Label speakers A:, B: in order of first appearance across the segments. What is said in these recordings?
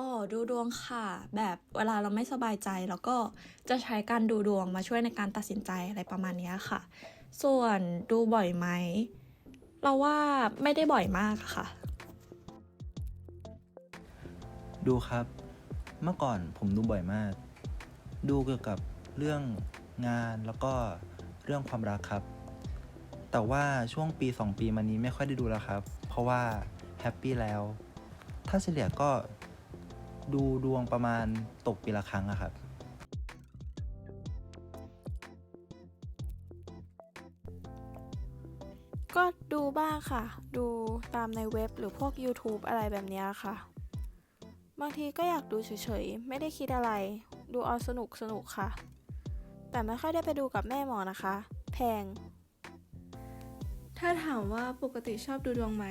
A: อ๋อดูดวงค่ะ แบบเวลาเราไม่สบายใจแล้วก็จะใช้การดูดวงมาช่วยในการตัดสินใจอะไรประมาณนี้ค่ะ ส่วนดูบ่อยไหม เราว่าไม่ได้บ่อยมากค่ะ
B: ดูครับ เมื่อก่อนผมดูบ่อยมาก ดูเกี่ยวกับเรื่องงานแล้วก็เรื่องความรักครับ แต่ว่าช่วงปี 2 ปีมานี้ไม่ค่อยได้ดูแล้วครับ เพราะว่าแฮปปี้แล้ว ถ้าเฉลี่ยก็ ดูดวงประมาณตกปีละครั้งอะครับ
C: ก็ดูบ้างค่ะ ดูตามในเว็บหรือพวก YouTube อะไรแบบเนี้ยค่ะ บางทีก็อยากดูเฉยๆ ไม่ได้คิดอะไร ดูเอาสนุกสนุกค่ะ แต่ไม่ค่อยได้ไปดูกับแม่หมอนะคะ แพง
D: ถ้าถามว่าปกติชอบดูดวงไหม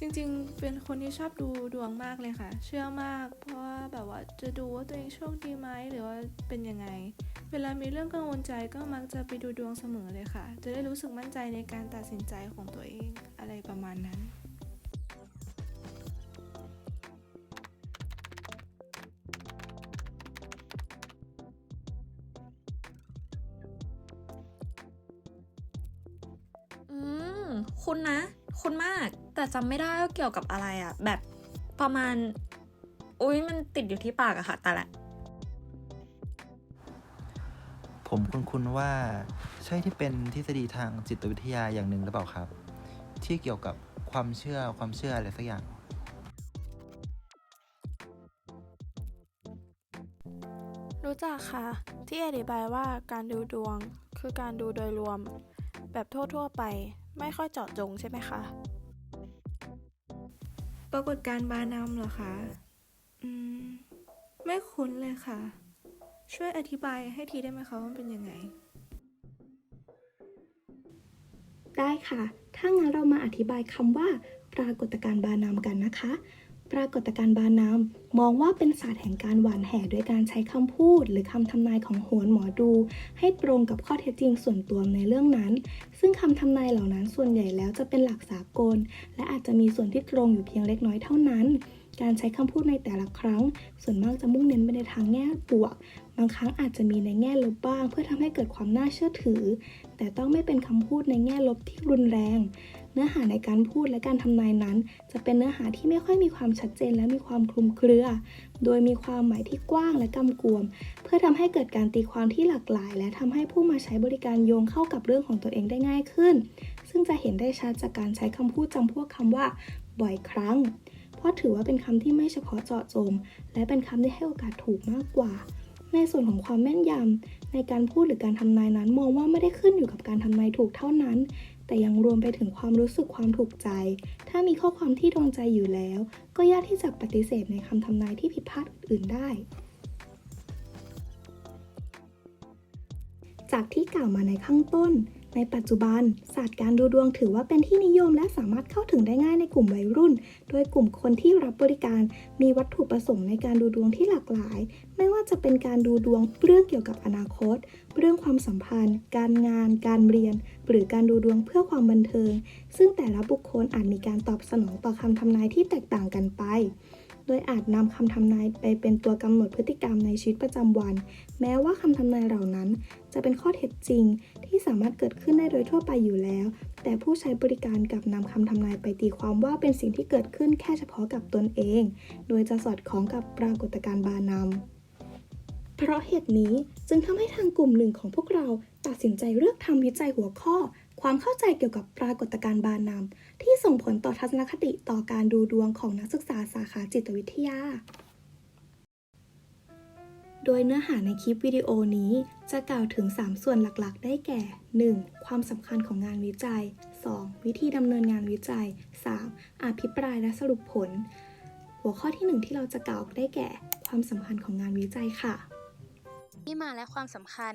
D: จริงๆ เป็นคนที่ชอบดูดวงมากเลยค่ะ เชื่อมาก เพราะว่าแบบว่าจะดูว่าตัวเองโชคดีไหมหรือว่าเป็นยังไง เวลามีเรื่องกังวลใจก็มักจะไปดูดวงเสมอเลยค่ะ จะได้รู้สึกมั่นใจในการตัดสินใจของตัวเองอะไรประมาณนั้น
A: อืม คุณนะ คุณมาก แต่จำไม่ได้ว่าเกี่ยวกับอะไรอะแบบประมาณ อุ้ยมันติดอยู่ที่ปากอะค่ะ แต่ละ
B: ผมคุ้นๆว่าใช่ที่เป็นทฤษฎีทางจิตวิทยาอย่างหนึ่งหรือเปล่าครับ ที่เกี่ยวกับความเชื่อความเชื่ออะไรสักอย่าง
C: รู้จักค่ะ ที่อธิบายว่าการดูดวงคือการดูโดยรวม แบบทั่ว ๆ ไป ไม่ค่อยเจาะจงใช่ไหมคะ
D: ปรากฏการณ์บานำเหรอคะ อืม ไม่คุ้นเลยค่ะ ช่วยอธิบายให้ทีได้ไหมคะว่ามันเป็นยังไง
E: ได้ค่ะ ถ้างั้นเรามาอธิบายคำว่า ปรากฏการณ์บานามกันนะคะ ปรากฏการณ์บานามมองว่าเป็นศาสตร์แห่งการหวานแห่โดยการใช้คำพูด หรือคำทำนายของโหนหมอดู ให้ตรงกับข้อเท็จจริงส่วนตัวในเรื่องนั้น ซึ่งคำทำนายเหล่านั้นส่วนใหญ่แล้วจะเป็นหลักสากล และอาจจะมีส่วนที่ตรงอยู่เพียงเล็กน้อยเท่านั้น การใช้คำพูดในแต่ละครั้ง ส่วนมากจะมุ่งเน้นไปในทางแง่บวก บางครั้งอาจจะมีในแง่ลบบ้าง เพื่อทำให้เกิดความน่าเชื่อถือ แต่ต้องไม่เป็นคำพูดในแง่ลบที่รุนแรง นื้อหาในการพูดและการทำนายนั้น จะเป็นเนื้อหาที่ไม่ค่อยมีความชัดเจนและมีความคลุมเครือ โดยมีความหมายที่กว้างและกำกวม เพื่อทำให้เกิดการตีความที่หลากหลาย และทำให้ผู้มาใช้บริการโยงเข้ากับเรื่องของตัวเองได้ง่ายขึ้น ซึ่งจะเห็นได้ชัดจากการใช้คำพูดจำพวกคำว่า บ่อยครั้ง เพราะถือว่าเป็นคำที่ไม่เฉพาะเจาะจง และเป็นคำที่ให้โอกาสถูกมากกว่าในส่วนของความแม่นยำในการพูดหรือการทำนายนั้น มองว่าไม่ได้ขึ้นอยู่กับการทำนายถูกเท่านั้น แต่ยังรวมไปถึงความรู้สึกความถูกใจ ถ้ามีข้อความที่โดนใจอยู่แล้ว ก็ยากที่จะปฏิเสธในคำทำนายที่ผิดพลาดอื่นได้ จากที่กล่าวมาในข้างต้น ในปัจจุบัน ศาสตร์การดูดวงถือว่าเป็นที่นิยมและสามารถเข้าถึงได้ง่ายในกลุ่มวัยรุ่น โดยกลุ่มคนที่รับบริการมีวัตถุประสงค์ในการดูดวงที่หลากหลาย ไม่ว่าจะเป็นการดูดวงเรื่องเกี่ยวกับอนาคต เรื่องความสัมพันธ์ การงาน การเรียน หรือการดูดวงเพื่อความบันเทิง ซึ่งแต่ละบุคคลอาจมีการตอบสนองต่อคำทำนายที่แตกต่างกันไป โดยอาจนำคำทำนายไปเป็นตัวกำหนดพฤติกรรมในชีวิตประจำวัน แม้ว่าคำทำนายเหล่านั้น จะเป็นข้อเท็จจริง ที่สามารถเกิดขึ้นได้โดยทั่วไปอยู่แล้ว แต่ผู้ใช้บริการกลับนำคำทำนายไปตีความว่าเป็นสิ่งที่เกิดขึ้นแค่เฉพาะกับตนเอง โดยจะสอดคล้องกับปรากฏการณ์บานำเพราะเหตุนี้จึงทำให้ทางกลุ่มหนึ่งของพวกเราตัดสินใจเลือกทำวิจัยหัวข้อ ความเข้าใจเกี่ยวกับปรากฏการณ์บานาม ที่ส่งผลต่อทัศนคติต่อการดูดวงของนักศึกษาสาขาจิตวิทยา โดยเนื้อหาในคลิปวิดีโอนี้จะกล่าวถึง 3 ส่วนหลักๆ ได้แก่ 1. ความสำคัญของงานวิจัย 2. วิธีดำเนินงานวิจัย 3. อภิปรายและสรุปผล หัวข้อที่ 1 ที่เราจะกล่าวได้แก่ ความสำคัญของงานวิจัยค่ะ
F: ที่มาและความสำคัญ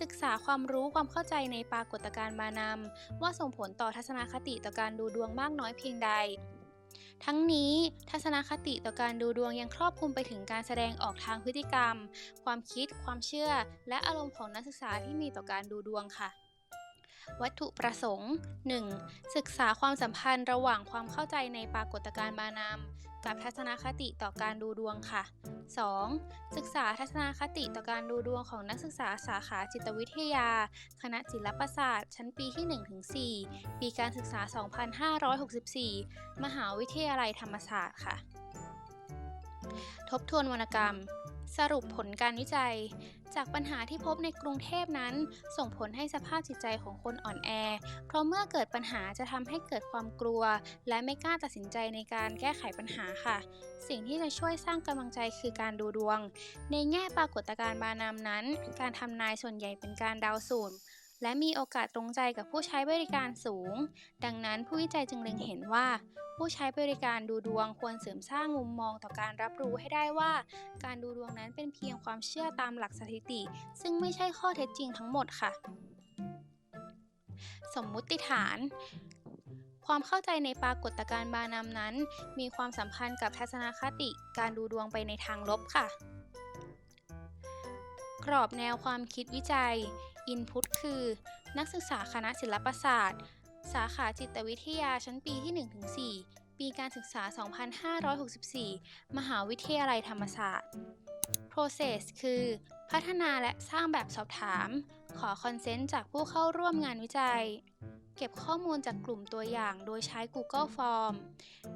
F: ศึกษาความรู้ความเข้าใจในปรากฏการณ์มานำว่าส่งผลต่อทัศนคติต่อการดูดวงมากน้อยเพียงใด ทั้งนี้ทัศนคติต่อการดูดวงยังครอบคลุมไปถึงการแสดงออกทางพฤติกรรม ความคิด ความเชื่อ และอารมณ์ของนักศึกษาที่มีต่อการดูดวงค่ะ วัตถุประสงค์ 1. ศึกษาความสัมพันธ์ระหว่างความเข้าใจในปรากฏการณ์บานามกับทัศนคติต่อการดูดวงค่ะ 2. ศึกษาทัศนคติต่อการดูดวงของนักศึกษาสาขาจิตวิทยา คณะศิลปศาสตร์ ชั้นปีที่ 1-4 ปีการศึกษา 2564 มหาวิทยาลัยธรรมศาสตร์ค่ะ ทบทวนวรรณกรรม สรุปผลการวิจัย จากปัญหาที่พบในกรุงเทพนั้น ส่งผลให้สภาพจิตใจของคนอ่อนแอ เพราะเมื่อเกิดปัญหาจะทำให้เกิดความกลัว และไม่กล้าตัดสินใจในการแก้ไขปัญหาค่ะ สิ่งที่จะช่วยสร้างกำลังใจคือการดูดวง ในแง่ปรากฏการณ์บานามนั้น การทำนายส่วนใหญ่เป็นการเดาสูตร และมีโอกาสตรงใจกับผู้ใช้บริการสูง ดังนั้นผู้วิจัยจึงเล็งเห็นว่า ผู้ใช้บริการดูดวงควรเสริมสร้างมุมมองต่อการรับรู้ให้ได้ว่า การดูดวงนั้นเป็นเพียงความเชื่อตามหลักสถิติ ซึ่งไม่ใช่ข้อเท็จจริงทั้งหมดค่ะ สมมุติฐานความเข้าใจในปรากฏการณ์บานามนั้น มีความสัมพันธ์กับทัศนคติการดูดวงไปในทางลบค่ะ กรอบแนวความคิดวิจัย Input คือ นักศึกษาคณะศิลปศาสตร์ สาขาจิตวิทยาชั้นปีที่ 1-4 ปีการศึกษา 2564 มหาวิทยาลัยธรรมศาสตร์ Process คือ พัฒนาและสร้างแบบสอบถาม ขอคอนเซนต์จากผู้เข้าร่วมงานวิจัย เก็บข้อมูลจากกลุ่มตัวอย่างโดยใช้ Google Form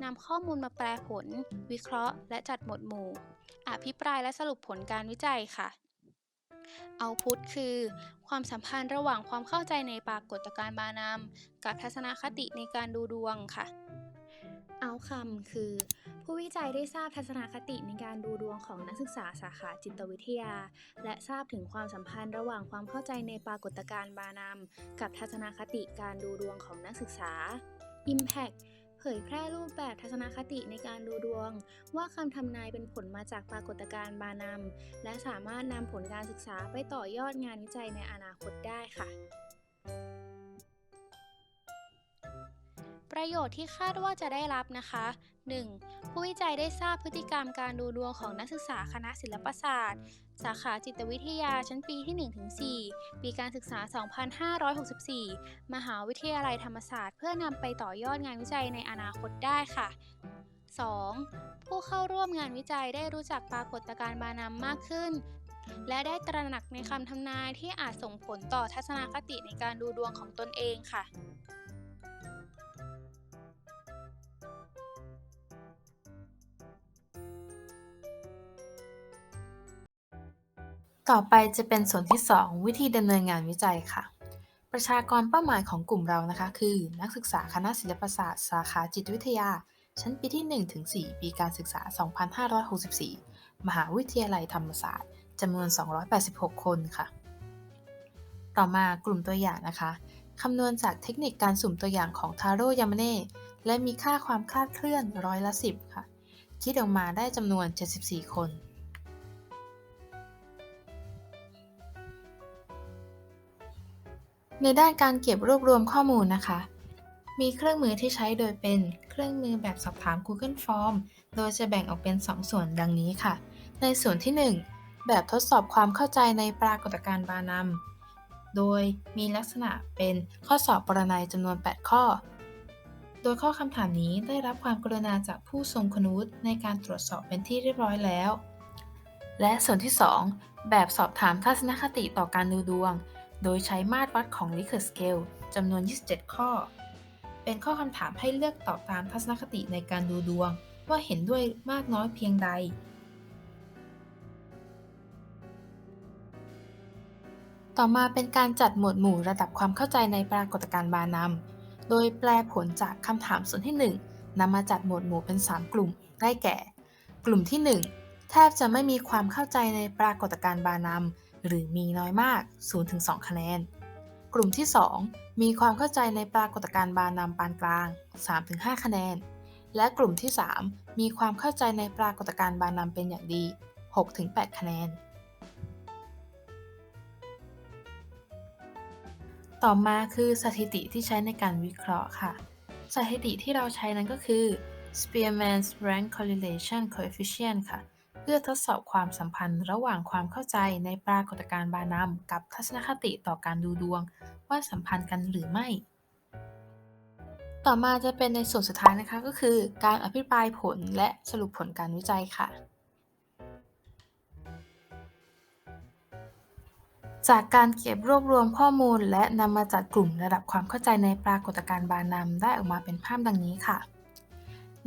F: นำข้อมูลมาแปลผล วิเคราะห์ และจัดหมวดหมู่ อภิปรายและสรุปผลการวิจัยค่ะ เอาพุทคือ ความสัมพันธ์ระหว่างความเข้าใจในปรากฏการณ์บานามกับทัศนคติในการดูดวงค่ะเอาคำคือ ผู้วิจัยได้ทราบทัศนคติในการดูดวงของนักศึกษาสาขาจิตวิทยา และทราบถึงความสัมพันธ์ระหว่างความเข้าใจในปรากฏการณ์บานามกับทัศนคติการดูดวงของนักศึกษา Impact เผยแพร่รูปแบบทัศนคติในการดูดวง ว่าคำทำนายเป็นผลมาจากปรากฏการณ์บานำและสามารถนำผลการศึกษาไปต่อยอดงานวิจัยในอนาคตได้ค่ะ ประโยชน์ที่คาดว่าจะได้รับนะคะ 1. ผู้วิจัยได้ทราบพฤติกรรมการดูดวงของนักศึกษาคณะศิลปศาสตร์ สาขาจิตวิทยาชั้นปีที่ 1-4 ปีการศึกษา 2564 มหาวิทยาลัยธรรมศาสตร์ เพื่อนำไปต่อยอดงานวิจัยในอนาคตได้ค่ะ 2. ผู้เข้าร่วมงานวิจัยได้รู้จักปรากฏการณ์บานามมากขึ้น และได้ตระหนักในคำทำนายที่อาจส่งผลต่อทัศนคติในการดูดวงของตนเองค่ะ
G: ต่อไปจะเป็นส่วนที่ 2 วิธีดำเนินงานวิจัยค่ะ ประชากรเป้าหมายของกลุ่มเรานะคะ คือ นักศึกษาคณะศิลปศาสตร์ สาขาจิตวิทยา ชั้นปีที่1-4ปีการศึกษา 2564 มหาวิทยาลัยธรรมศาสตร์จำนวน 286 คนค่ะ ต่อมากลุ่มตัวอย่างนะคะคำนวณจากเทคนิคการสุ่มตัวอย่างของทาโร่ยามาเน่และมีค่าความคลาดเคลื่อนร้อยละ 10 ค่ะ คิดออกมาได้จำนวน 74 คน ในด้านการเก็บรวบรวมข้อมูลนะคะ มีเครื่องมือที่ใช้โดยเป็นเครื่องมือแบบสอบถาม Google Form โดยจะแบ่งออกเป็น 2 ส่วนดังนี้ค่ะ ในส่วนที่ 1 แบบทดสอบความเข้าใจในปรากฏการณ์บานามโดยมีลักษณะเป็นข้อสอบปรนัยจำนวน 8 ข้อ โดยข้อคำถามนี้ได้รับความกรุณาจากผู้ทรงคุณวุฒิในการตรวจสอบเป็นที่เรียบร้อยแล้ว และส่วนที่ 2 แบบสอบถามทัศนคติต่อการดูดวง โดยใช้มาตรวัดของ Likert Scale จำนวน 27 ข้อ เป็นข้อคำถามให้เลือกตอบตามทัศนคติในการดูดวง ว่าเห็นด้วยมากน้อยเพียงใด ต่อมาเป็นการจัดหมวดหมู่ระดับความเข้าใจในปรากฏการณ์บานามโดยแปลผลจากคำถามส่วนที่ 1นำมาจัดหมวดหมู่เป็น 3 กลุ่ม ได้แก่ กลุ่มที่ 1 แทบจะไม่มีความเข้าใจในปรากฏการณ์บานาม หรือมีน้อยมาก 0-2 คะแนน กลุ่มที่ 2 มีความเข้าใจในปรากฏการณ์บานามปานกลาง 3-5 คะแนน และกลุ่มที่ 3 มีความเข้าใจในปรากฏการณ์บานามเป็นอย่างดี 6-8 คะแนน ต่อมาคือสถิติที่ใช้ในการวิเคราะห์ค่ะ สถิติที่เราใช้นั้นก็คือ Spearman's Rank Correlation Coefficient ค่ะ พื่อทดสอบความสัมพันธ์ระหว่างความเข้าใจในปรากฏการณ์บานามกับทัศนคติต่อการดูดวง ว่าสัมพันธ์กันหรือไม่ ต่อมาจะเป็นในส่วนสุดท้ายนะคะก็คือ การอภิปรายผลและสรุปผลการวิจัยค่ะจากการเก็บรวบรวมข้อมูล และนำมาจัดกลุ่มระดับความเข้าใจในปรากฏการณ์บานามได้ออกมาเป็นภาพดังนี้ค่ะ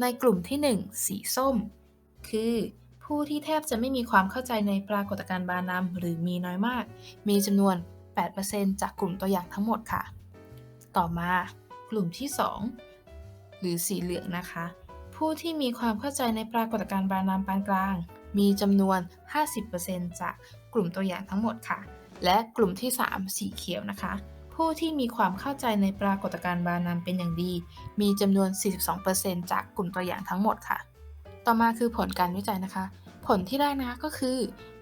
G: ในกลุ่มที่ 1 สีส้ม คือ ผู้ที่แทบจะไม่มีความเข้าใจในปรากฏการณ์บานามหรือมีน้อยมาก มีจำนวน 8%จากกลุ่มตัวอย่างทั้งหมดค่ะ ต่อมากลุ่มที่ 2 หรือสีเหลืองนะคะ ผู้ที่มีความเข้าใจในปรากฏการณ์บานามปานกลาง มีจำนวน 50%จากกลุ่มตัวอย่างทั้งหมดค่ะ และกลุ่มที่ 3 สีเขียวนะคะผู้ที่มีความเข้าใจในปรากฏการณ์บานามเป็นอย่างดี มีจำนวน 42%จากกลุ่มตัวอย่างทั้งหมดค่ะ ต่อมาคือผลการวิจัยนะคะ ผลที่ได้นะคะก็คือ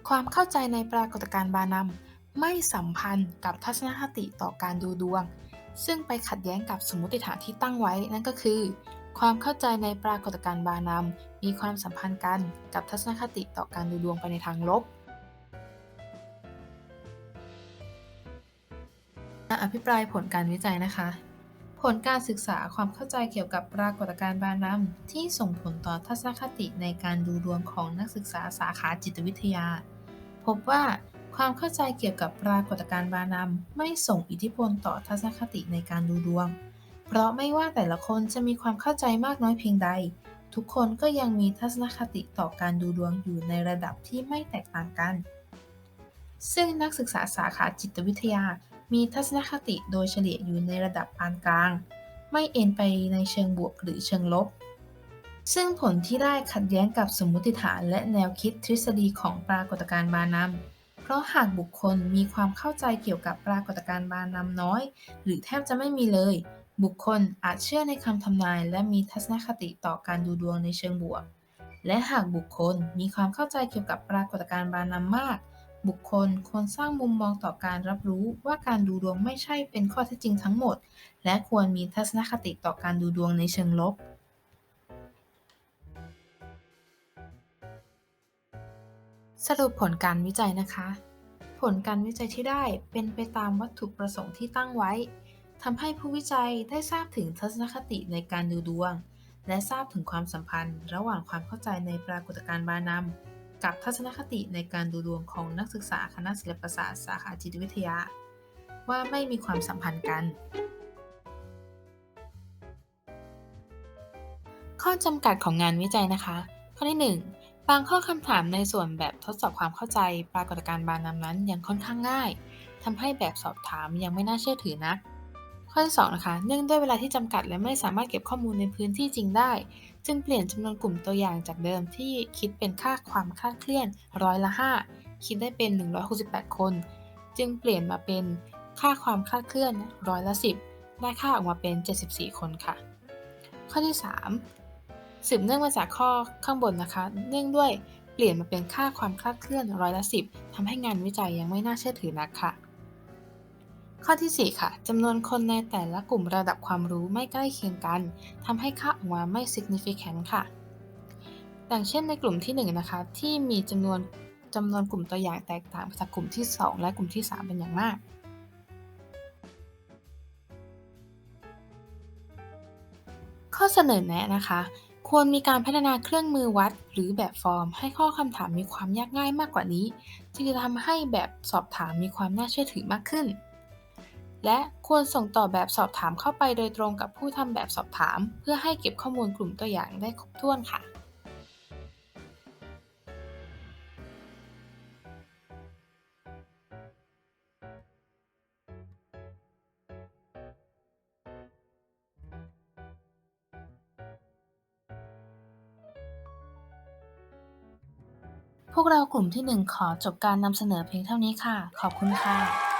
G: ความเข้าใจในปรากฏการณ์บานามไม่สัมพันธ์กับทัศนคติต่อการดูดวง ซึ่งไปขัดแย้งกับสมมติฐานที่ตั้งไว้นั่นก็คือ ความเข้าใจในปรากฏการณ์บานามมีความสัมพันธ์กันกับทัศนคติต่อการดูดวงไปในทางลบอภิปรายผลการวิจัยนะคะ ผลการศึกษาความเข้าใจเกี่ยวกับปรากฏการณ์บานามที่ส่งผลต่อทัศนคติในการดูดวงของนักศึกษาสาขาจิตวิทยา พบว่าความเข้าใจเกี่ยวกับปรากฏการณ์บานามไม่ส่งอิทธิพลต่อทัศนคติในการดูดวง เพราะไม่ว่าแต่ละคนจะมีความเข้าใจมากน้อยเพียงใด ทุกคนก็ยังมีทัศนคติต่อการดูดวงอยู่ในระดับที่ไม่แตกต่างกัน ซึ่งนักศึกษาสาขาจิตวิทยา มีทัศนคติโดยเฉลี่ยอยู่ในระดับปานกลาง ไม่เอ็นไปในเชิงบวกหรือเชิงลบ ซึ่งผลที่ได้ขัดแย้งกับสมมติฐานและแนวคิดทฤษฎีของปรากฏการณ์บานามเพราะหากบุคคลมีความเข้าใจเกี่ยวกับปรากฏการณ์บานามน้อย หรือแทบจะไม่มีเลย บุคคลอาจเชื่อในคำทำนาย และมีทัศนคติต่อการดูดวงในเชิงบวก และหากบุคคลมีความเข้าใจเกี่ยวกับปรากฏการณ์บานามมาก บุคคลควรสร้างมุมมองต่อการรับรู้ว่าการดูดวงไม่ใช่เป็นข้อเท็จจริงทั้งหมด และควรมีทัศนคติต่อการดูดวงในเชิงลบสรุปผลการวิจัยนะคะ ผลการวิจัยที่ได้เป็นไปตามวัตถุประสงค์ที่ตั้งไว้ทำให้ผู้วิจัยได้ทราบถึงทัศนคติในการดูดวง และทราบถึงความสัมพันธ์ ระหว่างความเข้าใจในปรากฏการณ์บานาม กับทัศนคติในการดูดวงของนักศึกษาคณะศิลปศาสตร์สาขาจิตวิทยา ว่าไม่มีความสัมพันธ์กัน ข้อจำกัดของงานวิจัยนะคะ ข้อที่ 1 บางข้อคำถามในส่วนแบบทดสอบความเข้าใจ ปรากฏการณ์บานามนั้นยังค่อนข้างง่ายทำให้แบบสอบถามยังไม่น่าเชื่อถือนัก ข้อที่2นะคะ เนื่องด้วยเวลาที่จำกัด และไม่สามารถเก็บข้อมูลในพื้นที่จริงได้ จึงเปลี่ยนจำนวนกลุ่มตัวอย่างจากเดิมที่คิดเป็นค่าความคลาดเคลื่อนร้อยละ 5 คิดได้เป็น 168 คน จึงเปลี่ยนมาเป็นค่าความคลาดเคลื่อนร้อยละ 10 ได้ค่าออกมาเป็น 74 คนค่ะ ข้อที่ 3 สืบเนื่องมาจากข้อข้างบนนะคะ เนื่องด้วยเปลี่ยนมาเป็นค่าความคลาดเคลื่อนร้อยละ 10ทำให้งานวิจัยยังไม่น่าเชื่อถือนักค่ะ ข้อที่ 4 ค่ะจำนวนคนในแต่ละกลุ่มระดับความรู้ไม่ใกล้เคียงกันทำให้ค่าออกมาไม่ significant ค่ะอย่างเช่นในกลุ่มที่ 1 นะคะ ที่มีจำนวนจำนวนกลุ่มตัวอย่างแตกต่างจากกลุ่มที่ 2 และกลุ่มที่ 3 เป็นอย่างมาก ข้อเสนอแนะนะคะ ควรมีการพัฒนาเครื่องมือวัด หรือแบบฟอร์ม ให้ข้อคำถามมีความยากง่ายมากกว่านี้ จึงจะทำให้แบบสอบถามมีความน่าเชื่อถือมากขึ้น และควรส่งต่อแบบสอบถามเข้าไปโดยตรงกับผู้ทำแบบสอบถาม เพื่อให้เก็บข้อมูลกลุ่มตัวอย่างได้ครบถ้วนค่ะ พวกเรากลุ่มที่ 1 ขอจบการนำเสนอเพียงเท่านี้ค่ะ ขอบคุณค่ะ